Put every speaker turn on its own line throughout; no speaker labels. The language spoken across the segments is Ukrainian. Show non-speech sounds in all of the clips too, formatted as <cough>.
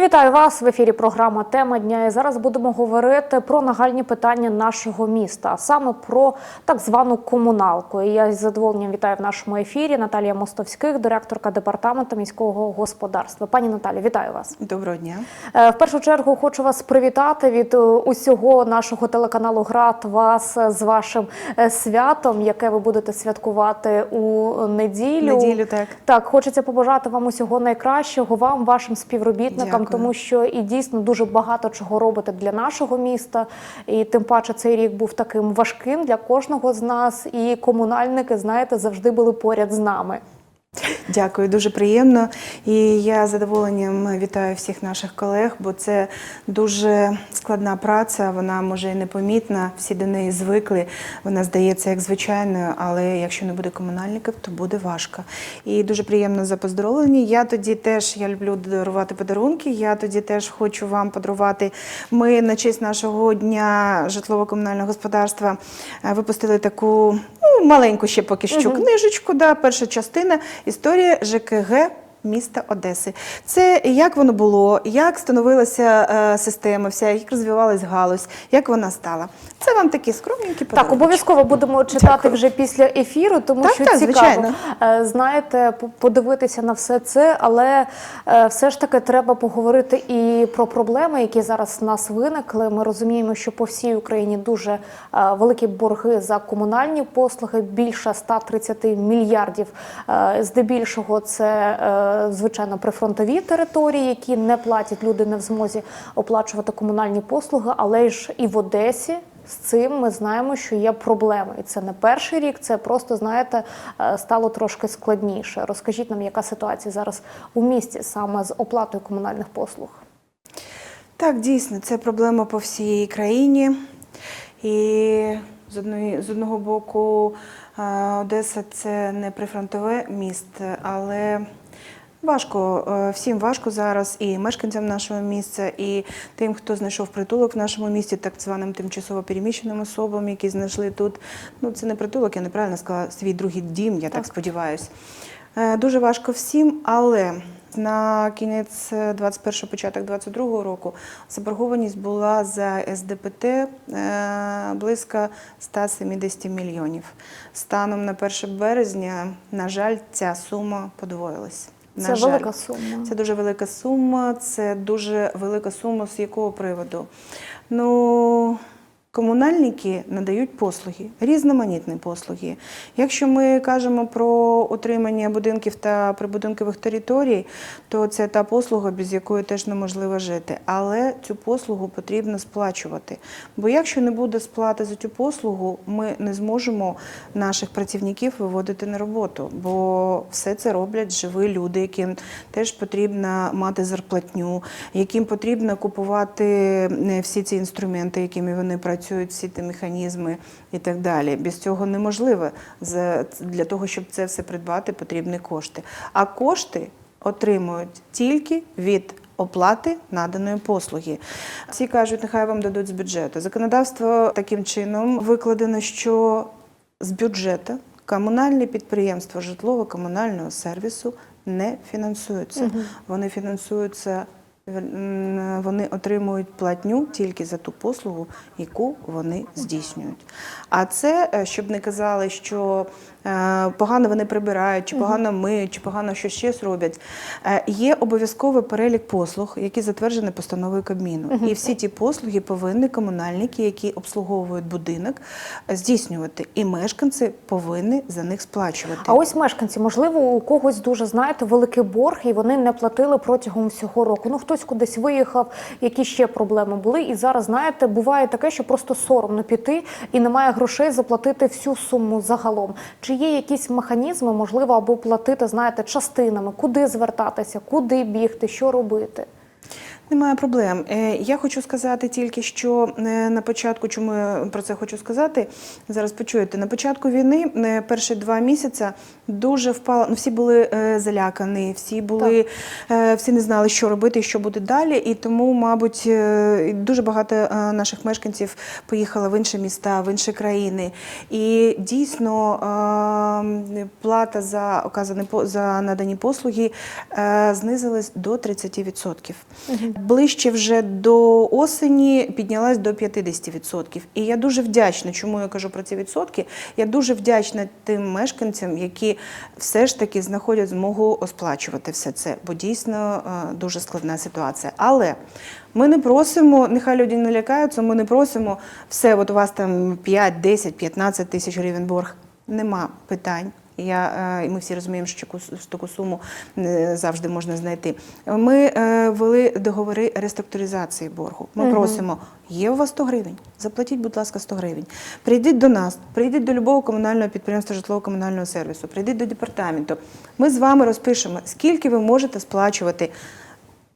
Вітаю вас в ефірі. Програма Тема дня. І зараз будемо говорити про нагальні питання нашого міста, а саме про так звану комуналку. І я з задоволенням вітаю в нашому ефірі Наталія Мостовських, директорка департаменту міського господарства. Пані Наталі, вітаю вас.
Доброго дня.
Е, В першу чергу хочу вас привітати від е, усього нашого телеканалу ГРАД вас з вашим е, святом, яке ви будете святкувати у неділю.
Неділю, так.
Так, хочеться побажати вам усього найкращого, вам, вашим співробітникам. Тому що і дійсно дуже багато чого робите для нашого міста. І тим паче цей рік був таким важким для кожного з нас. І комунальники, знаєте, завжди були поряд з нами.
Дякую, дуже приємно. І я з задоволенням вітаю всіх наших колег, бо це дуже складна праця. Вона може і непомітна, всі до неї звикли. Вона здається як звичайною, але якщо не буде комунальників, то буде важко. І дуже приємно за поздоровлення. Я тоді теж я люблю дарувати подарунки. Я тоді теж хочу вам подарувати. Ми на честь нашого дня житлово-комунального господарства е, випустили таку ну, маленьку ще поки що книжечку. Да, перша частина історія ЖКГ. Міста Одеси. Це як воно було, як становилася е, система, вся, як розвивалась галузь, як вона стала. Це вам такі скромненькі
Так, обов'язково будемо читати
Дякую.
вже після ефіру, тому
Так,
що
так,
цікаво
звичайно.
е, знаєте, подивитися на все це, але е, все ж таки треба поговорити і про проблеми, які зараз в нас виникли. Ми розуміємо, що по всій Україні дуже великі борги за комунальні послуги, більше 130 мільярдів. Здебільшого це звичайно прифронтові території, які не платять люди не в змозі оплачувати комунальні послуги, але ж і в Одесі. З цим ми знаємо, що є проблеми, і це не перший рік. Це просто знаєте е, стало трошки складніше. Розкажіть нам, яка ситуація зараз у місті саме з оплатою комунальних послуг?
Так, дійсно, це проблема по всій країні. І з, одної, з одного боку, е, Одеса це не прифронтове місто, але важко, е, всім важко зараз і мешканцям нашого місця, і тим, хто знайшов притулок в нашому місті, так званим тимчасово переміщеним особам, які знайшли тут. Ну, це не притулок, я неправильно сказала, свій другий дім, я так, сподіваюся. Е, Дуже важко всім, але на кінець 21 початок 22 року заборгованість була за СДПТ е, близько 170 мільйонів. Станом на 1 березня, на жаль, ця сума подвоїлась. На
Це
жаль.
велика сума.
Це дуже велика сума. Це дуже велика сума з якого приводу? Ну, комунальники надають послуги, різноманітні послуги. Якщо ми кажемо про утримання будинків та прибудинкових територій, то це та послуга, без якої теж неможливо жити. Але цю послугу потрібно сплачувати. Бо якщо не буде сплати за цю послугу, ми не зможемо наших працівників виводити на роботу, бо все це роблять живі люди, яким теж потрібно мати зарплатню, яким потрібно купувати е, всі ці інструменти, якими вони працюють, всі ті механізми і так далі. Без цього неможливо. Для того, щоб це все придбати, потрібні кошти. А кошти отримують тільки від оплати наданої послуги. Всі кажуть, нехай вам дадуть з бюджету. Законодавство таким чином викладено, що з бюджету комунальні підприємства житлово-комунального сервісу не фінансуються. Вони фінансуються. Вони отримують платню тільки за ту послугу, яку вони здійснюють. А це, е, щоб не казали, що погано вони прибирають, чи погано миють, чи погано щось ще роблять. Е, Є обов'язковий перелік послуг, які затверджені постановою Кабміну. І всі ті послуги повинні комунальники, які обслуговують будинок, е, здійснювати. І мешканці повинні за них сплачувати.
А ось мешканці, можливо, у когось дуже знаєте великий борг, і вони не платили протягом всього року. Ну хтось кудись виїхав, які ще проблеми були. І зараз знаєте, буває таке, що просто соромно піти і немає грошей заплатити всю суму загалом. Чи є якісь механізми, можливо, або платити, знаєте, частинами, куди звертатися, куди бігти, що робити?
Немає проблем. Е, Я хочу сказати тільки, що е, на початку, чому я про це хочу сказати, зараз почуєте. На початку війни е, перші два місяці дуже впало. Ну, всі були залякані, всі були, всі не знали, що робити і що буде далі. І тому, мабуть, дуже багато наших мешканців поїхало в інші міста, в інші країни. І дійсно плата за оказані за надані послуги знизилась до 30%. Ближче вже до осені піднялась до 50%. І я дуже вдячна, чому я кажу про ці відсотки. Я дуже вдячна тим мешканцям, які все ж таки знаходять змогу сплачувати все це, бо дійсно е, дуже складна ситуація. Але ми не просимо, нехай люди не лякаються, ми не просимо все, от у вас там 5, 10, 15 тисяч гривень борг. Нема питань. Я, е, і ми всі розуміємо, що таку, суму не завжди можна знайти. Ми вели ввели договори реструктуризації боргу. Ми просимо, є у вас 100 гривень, заплатіть, будь ласка, 100 гривень. Прийдіть до нас, прийдіть до любого комунального підприємства житлово-комунального сервісу, прийдіть до департаменту. Ми з вами розпишемо, скільки ви можете сплачувати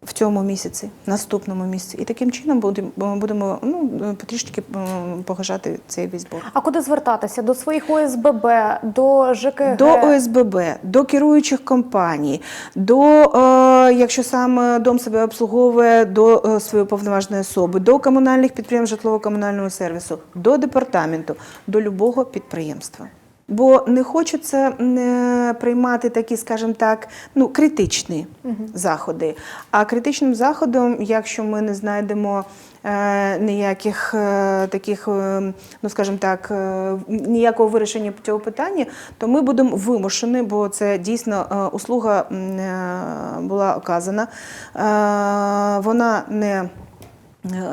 в цьому місяці, наступному місяці. І таким чином будемо, будемо ну, потрішки м, погашати цей весь борг.
А куди звертатися? До своїх ОСББ, до ЖКГ?
До ОСББ, до керуючих компаній, до, е, якщо сам дом себе обслуговує, до е, своєї повноважної особи, до комунальних підприємств житлово-комунального сервісу, до департаменту, до любого підприємства. Бо не хочеться е, приймати такі, скажімо так, ну, критичні заходи. А критичним заходом, якщо ми не знайдемо е, ніяких е, таких, е, ну скажімо так, е, ніякого вирішення цього питання, то ми будемо вимушені, бо це дійсно е, услуга е, була оказана. Е, Вона не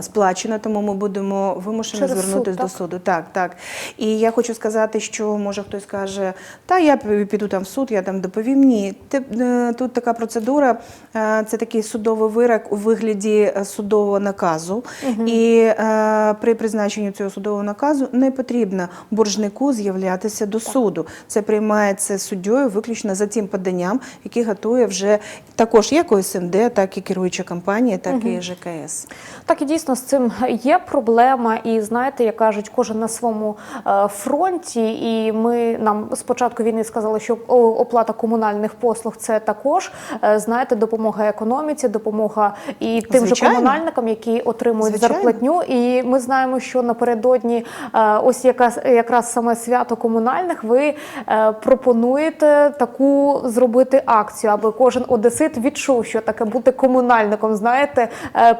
Сплачена, тому ми будемо вимушені
Через суд,
звернутися до суду. Так, так. І я хочу сказати, що може хтось каже, та я піду там в суд, я там доповім. Ні, е, тут така процедура, е, це такий судовий вирок у вигляді е, судового наказу. І е, при призначенні цього судового наказу не потрібно боржнику з'являтися до суду. Це приймається суддєю виключно за тим поданням, яке готує вже також як ОСМД, так і керуюча компанія, так і ЖКС.
Так і дійсно з цим є проблема, і знаєте, як кажуть, кожен на своєму е, фронті. І ми нам з початку війни сказали, що оплата комунальних послуг це також е, знаєте, допомога економіці, допомога і тим
Звичайно.
же комунальникам, які отримують
Звичайно.
зарплатню. І ми знаємо, що напередодні, е, ось якраз якраз саме свято комунальних, ви пропонуєте таку зробити акцію, аби кожен одесит відчув, що таке бути комунальником. Знаєте,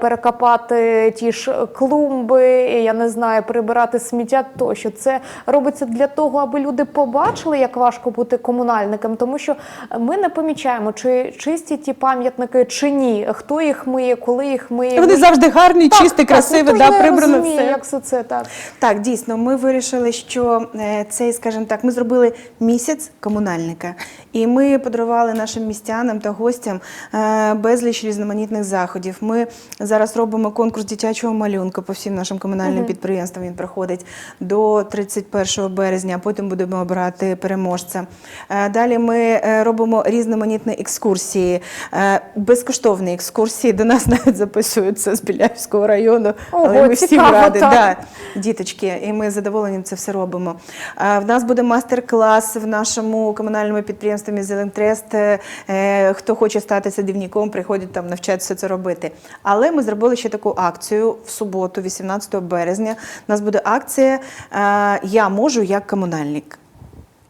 перекопати ті ж клумби, я не знаю, прибирати сміття. Тощо це робиться для того, аби люди побачили, як важко бути комунальником, тому що ми не помічаємо, чи чисті ті пам'ятники, чи ні, хто їх миє, коли їх миє.
Вони
Ми-
завжди гарні,
Так,
чисті,
так,
красиві,
ж
да, прибрано
розуміє,
все.
як все це так.
Так, дійсно, ми вирішили, що е, цей, скажімо так, ми зробили місяць комунальника, і ми подарували нашим містянам та гостям е, безліч різноманітних заходів. Ми зараз робимо конкурс дитячого малюнка по всім нашим комунальним підприємствам. Він проходить до 31 березня, а потім будемо обирати переможця. Е, Далі ми е, робимо різноманітні екскурсії, е, безкоштовні екскурсії. До нас <laughs> навіть записуються з Біляївського району.
Ого,
але ми всім раді. Да діточки, і ми з задоволенням це все робимо. В нас буде майстер-клас в нашому комунальному підприємстві «Мізелентрест». Хто хоче стати садівником, приходять там навчатися це робити. Але ми зробили ще таку акцію в суботу, 18 березня. У нас буде акція е, Я можу як комунальник.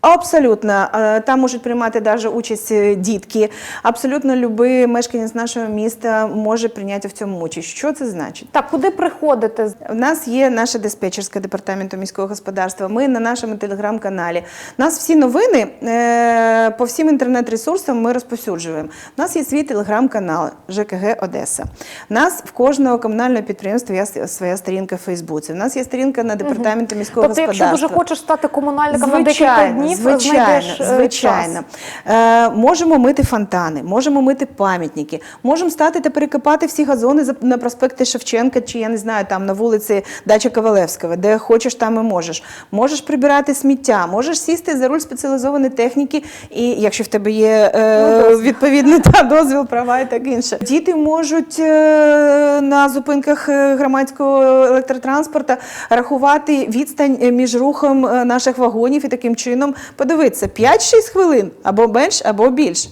Абсолютно. Е, Там можуть приймати навіть участь е, дітки. Абсолютно будь-який мешканець нашого міста може прийняти в цьому участь. Що це значить?
Так, куди приходити?
У нас є наша диспетчерська департаменту міського господарства. Ми на нашому телеграм-каналі. У нас всі новини е, по всім інтернет-ресурсам ми розповсюджуємо. У нас є свій телеграм-канал ЖКГ Одеса. У нас в кожного комунального підприємства є своя сторінка в Фейсбуці. У нас є сторінка на департаменті міського
Тобто, якщо дуже хочеш стати комунальником на декілька днів, днів
звичайно,
знайдеш е,
звичайно.
час.
Е, можемо мити фонтани, можемо мити пам'ятники, можемо стати та перекопати всі газони на проспекті Шевченка, чи я не знаю, там на вулиці Дача Ковалевського, де хочеш, там і можеш. Можеш прибирати сміття, можеш сісти за руль спеціалізованої техніки, і якщо в тебе є е, відповідний <laughs> та дозвіл, права і так інше. Діти можуть е, на зупинках е, громадського електротранспорту рахувати відстань між рухом наших вагонів і таким чином подивитися 5-6 хвилин або менш, або більш.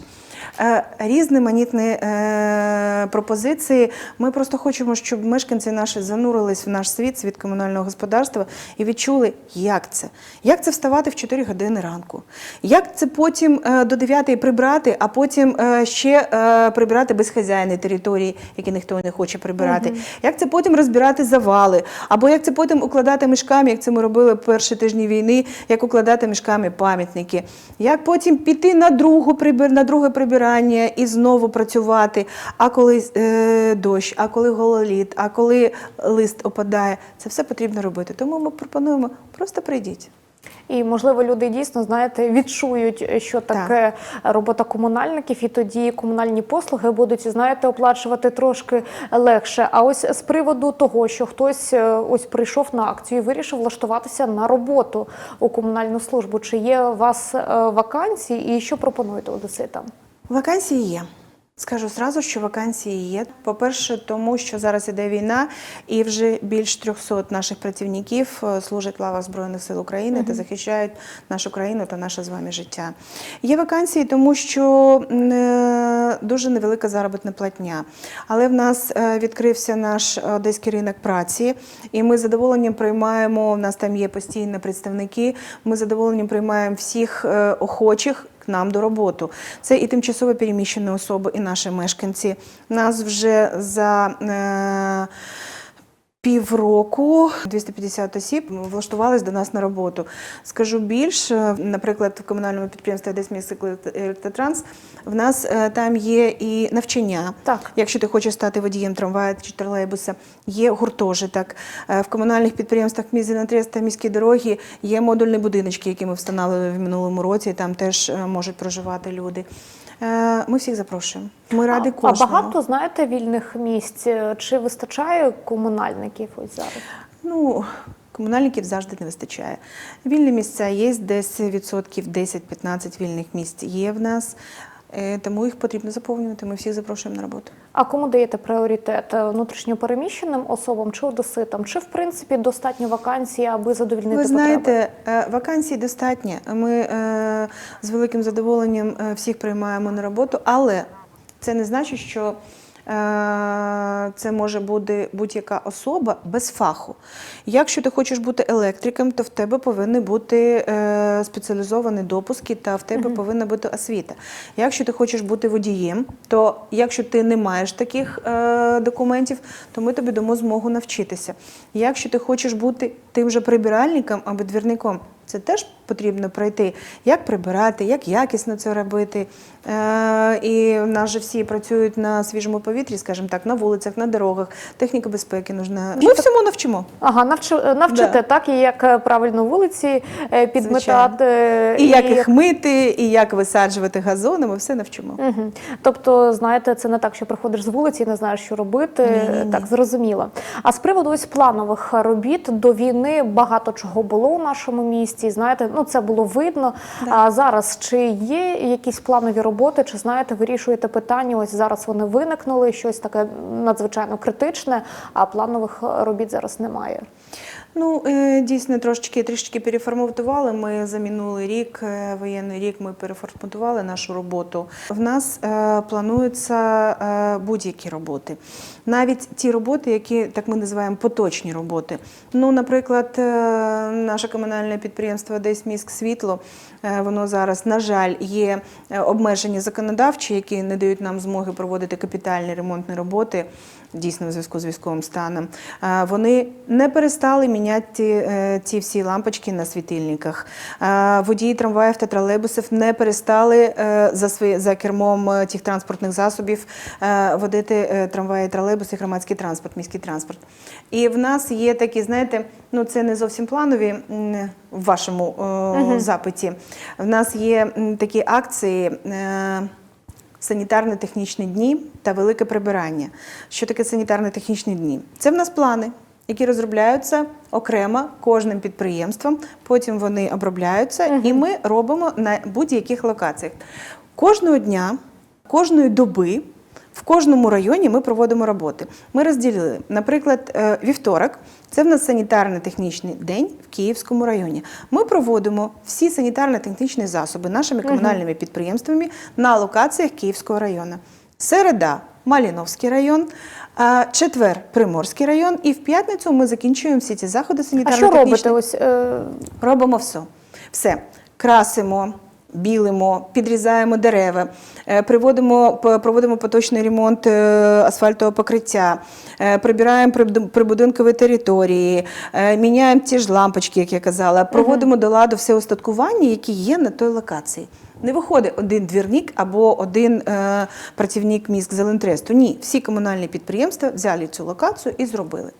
Е, Різноманітні е, пропозиції. Ми просто хочемо, щоб мешканці наші занурились в наш світ, світ комунального господарства і відчули, як це. Як це вставати в 4 години ранку? Як це потім е, до 9 прибрати, а потім ще прибирати безхазяйні території, які ніхто не хоче прибирати? Як це потім розбирати завали? Або як це потім укладати мішками, як це ми робили в перші тижні війни, як укладати мішками пам'ятники? Як потім піти на другу на друге прибирання і знову працювати? А коли е, дощ, а коли гололід, а коли лист опадає, це все потрібно робити. Тому ми пропонуємо просто прийдіть.
І можливо люди дійсно знаєте відчують, що таке робота комунальників, і тоді комунальні послуги будуть знаєте оплачувати трошки легше. А ось з приводу того, що хтось е, ось прийшов на акцію, і вирішив влаштуватися на роботу у комунальну службу. Чи є у вас е, вакансії, і що пропонуєте одеситам?
Вакансії є. Скажу зразу, що вакансії є. По-перше, тому що зараз іде війна, і вже більш 300 наших працівників е, служать в лавах Збройних сил України та захищають нашу країну та наше з вами життя. Є вакансії, тому що е, дуже невелика заробітна платня. Але в нас е, відкрився наш одеський ринок праці, і ми з задоволенням приймаємо. У нас там є постійні представники. Ми з задоволенням приймаємо всіх охочих нам до роботи. Це і тимчасово переміщені особи, і наші мешканці. Нас вже за е, півроку 250 осіб влаштувались до нас на роботу. Скажу більше, наприклад, в комунальному підприємстві міський електротранс в нас е, там є і навчання.
Так.
Якщо ти хочеш стати водієм трамвая чи тролейбуса, є гуртожиток. Е, В комунальних підприємствах Мізінатрест та міські дороги є модульні будиночки, які ми встановили в минулому році. Там теж е, можуть проживати люди. Е, Ми всіх запрошуємо. Ми раді
а, а багато знаєте вільних місць? Чи вистачає комунальників ось зараз?
Ну, комунальників завжди не вистачає. Вільні місця є, десь відсотків 10-15 вільних місць є в нас. Е, Тому їх потрібно заповнювати. Ми всіх запрошуємо на роботу.
А кому даєте пріоритет Е, внутрішньопереміщеним особам чи одеситам? Чи в принципі достатньо вакансій, аби задовільнити
Ви
потреби?
знаєте, е, вакансій достатньо. Ми е, з великим задоволенням всіх приймаємо на роботу, але це не значить, що це може бути будь-яка особа без фаху. Якщо ти хочеш бути електриком, то в тебе повинні бути е, спеціалізовані допуски та в тебе повинна бути освіта. Якщо ти хочеш бути водієм, то якщо ти не маєш таких е, документів, то ми тобі дамо змогу навчитися. Якщо ти хочеш бути тим же прибиральником або двірником, це теж потрібно пройти, як прибирати, як якісно це робити. Е, і в нас же всі працюють на свіжому повітрі, скажімо так, на вулицях, на дорогах. Техніка безпеки нужна. Ми всьому навчимо.
Ага, навчи, навчите
Да.
так, і як е, правильно вулиці е, підметати.
І як їх мити, і як висаджувати газони, ми все навчимо.
Мгм. Тобто, знаєте, це не так, що приходиш з вулиці і не знаєш, що робити.
Ні-ні-ні.
Так, зрозуміло. А з приводу ось планових робіт до війни багато чого було у нашому місті. Знаєте, ну це було видно. А зараз чи є якісь планові роботи, чи знаєте, вирішуєте питання? Ось зараз вони виникнули, щось таке надзвичайно критичне, а планових робіт зараз немає.
Ну, е, дійсно, трошечки трішечки переформатували. Ми за минулий рік, е, воєнний рік, ми переформатували нашу роботу. В нас е, плануються будь-які роботи. Навіть ті роботи, які так ми називаємо поточні роботи. Ну, наприклад, наше комунальне підприємство Десь міськ світло. Е, Воно зараз, на жаль, є е, обмеження законодавчі, які не дають нам змоги проводити капітальні ремонтні роботи. Дійсно, в зв'язку з військовим станом. Е, Вони не перестали міняти ці всі лампочки на світильниках. Водії трамваїв та тролейбусів не перестали за свої за кермом тих транспортних засобів водити трамваї, тролейбуси, громадський транспорт, міський транспорт. І в нас є такі, знаєте, ну це не зовсім планові в вашому е, запиті. В нас є такі акції. е, Санітарно-технічні дні та велике прибирання. Що таке санітарно-технічні дні? Це в нас плани, які розробляються окремо кожним підприємством. Потім вони обробляються, і ми робимо на будь-яких локаціях. Кожного дня, кожної доби. В кожному районі ми проводимо роботи. Ми розділили, наприклад, е, вівторок це в нас санітарно-технічний день в Київському районі. Ми проводимо всі санітарно-технічні засоби нашими комунальними підприємствами на локаціях Київського району. Середа Маліновський район, е, четвер Приморський район, і в п'ятницю ми закінчуємо всі ці заходи
А що
санітарно-технічні.
робите? Ось е,
Робимо все. Все. Красимо, білимо, підрізаємо дерева, е, приводимо, проводимо поточний ремонт е, асфальтового покриття, е, прибираємо прибуд- прибудинкові території, міняємо ті ж лампочки, як я казала, проводимо до ладу все устаткування, які є на той локації. Не виходить один двірник або один е, працівник міськ Зелентресту. Ні, всі комунальні підприємства взяли цю локацію і зробили.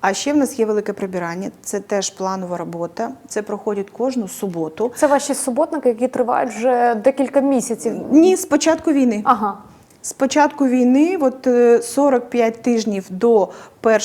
А ще в нас є велике прибирання. Це теж планова робота. Це проходить кожну суботу.
це ваші суботники, які тривають вже декілька місяців.
Ні, з початку війни.
Ага.
З початку війни, от е, 45 тижнів до 1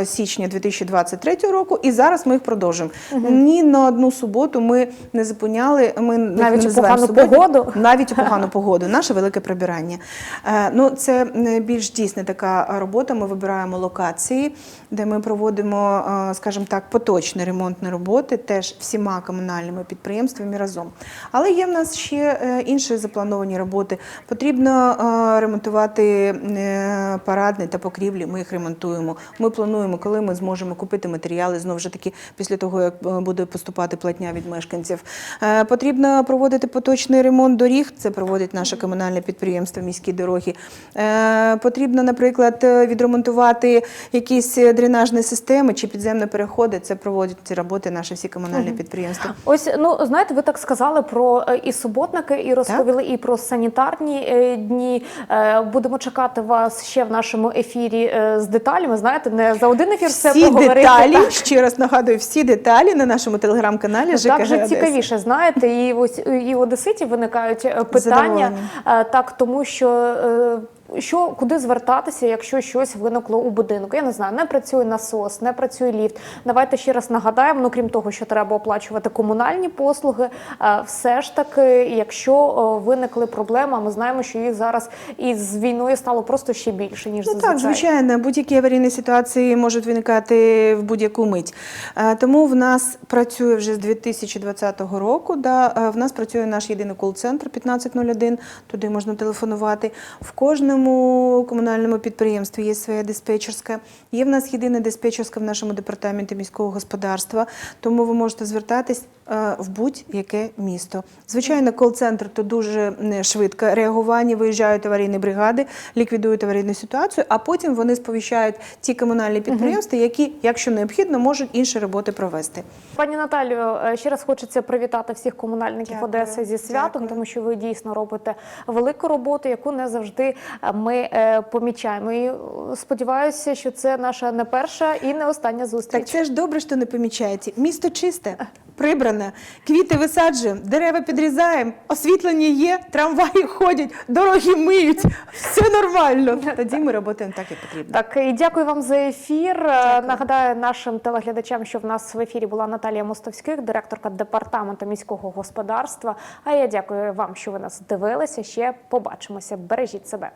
е, січня 2023 року, і зараз ми їх продовжуємо. Ні на одну суботу ми не зупиняли. Ми
Навіть
не
погану
суботні,
погоду?
навіть у погану <laughs> погоду. Наше велике прибирання. Е, Ну, це е, більш дійсна така робота. Ми вибираємо локації, де ми проводимо, е, скажімо так, поточні ремонтні роботи, теж всіма комунальними підприємствами разом. Але є в нас ще е, інші заплановані роботи. Потрібно е, ремонтувати е, парадні та покрівлі. Ми їх ремонтуємо. Ми плануємо, коли ми зможемо купити матеріали знову ж таки після того, як е, буде поступати платня від мешканців. Е, Потрібно проводити поточний ремонт доріг. Це проводить наше комунальне підприємство міські дороги. Потрібно, наприклад, відремонтувати якісь дренажні системи чи підземні переходи. Це проводять ці роботи наші всі комунальні підприємства.
Ось ну знаєте, ви так сказали про і суботники, і розповіли і про санітарні дні. Е, Будемо чекати вас ще в нашому ефірі е, з деталями. Знаєте, не за один ефір все
Всі
поговорити.
деталі,
так.
ще раз нагадую, всі деталі на нашому телеграм-каналі
Так же цікавіше, знаєте, і ось і в Одеситі виникають е, питання, так тому що. Що куди звертатися, якщо щось виникло у будинку? Я не знаю, не працює насос, не працює ліфт. Давайте ще раз нагадаємо. Ну крім того, що треба оплачувати комунальні послуги, е, все ж таки, якщо е, виникли проблеми, ми знаємо, що їх зараз із війною стало просто ще більше ніж
Ну
зазвичай.
так, звичайно, будь-які аварійні ситуації можуть виникати в будь-яку мить. Е, Тому в нас працює вже з 2020 року. Да, в нас працює наш єдиний кол-центр 1501, туди можна телефонувати. В кожному комунальному підприємстві є своя диспетчерська. Є в нас єдина диспетчерська в нашому департаменті міського господарства, тому ви можете звертатись е, в будь-яке місто. Звичайно, кол-центр то дуже швидке реагування. Виїжджають аварійні бригади, ліквідують аварійну ситуацію, а потім вони сповіщають ті комунальні підприємства, які, якщо необхідно, можуть інші роботи провести.
Пані Наталію, е, ще раз хочеться привітати всіх комунальників
Дякую.
Одеси зі святом,
Дякую.
тому що ви дійсно робите велику роботу, яку не завжди е, ми е, помічаємо. І сподіваюся, що це наша не перша і не остання зустріч.
Так це ж добре, що не помічаєте. Місто чисте, прибране, квіти висаджуємо, дерева підрізаємо, освітлення є, трамваї ходять, дороги миють. Все нормально. <laughs> Тоді ми працюємо так, як потрібно.
Так, і дякую вам за ефір. Е, Нагадаю нашим телеглядачам, що в нас в ефірі була Наталія Мостовських, директорка департаменту міського господарства. А я дякую вам, що ви нас дивилися. Ще побачимося. Бережіть себе.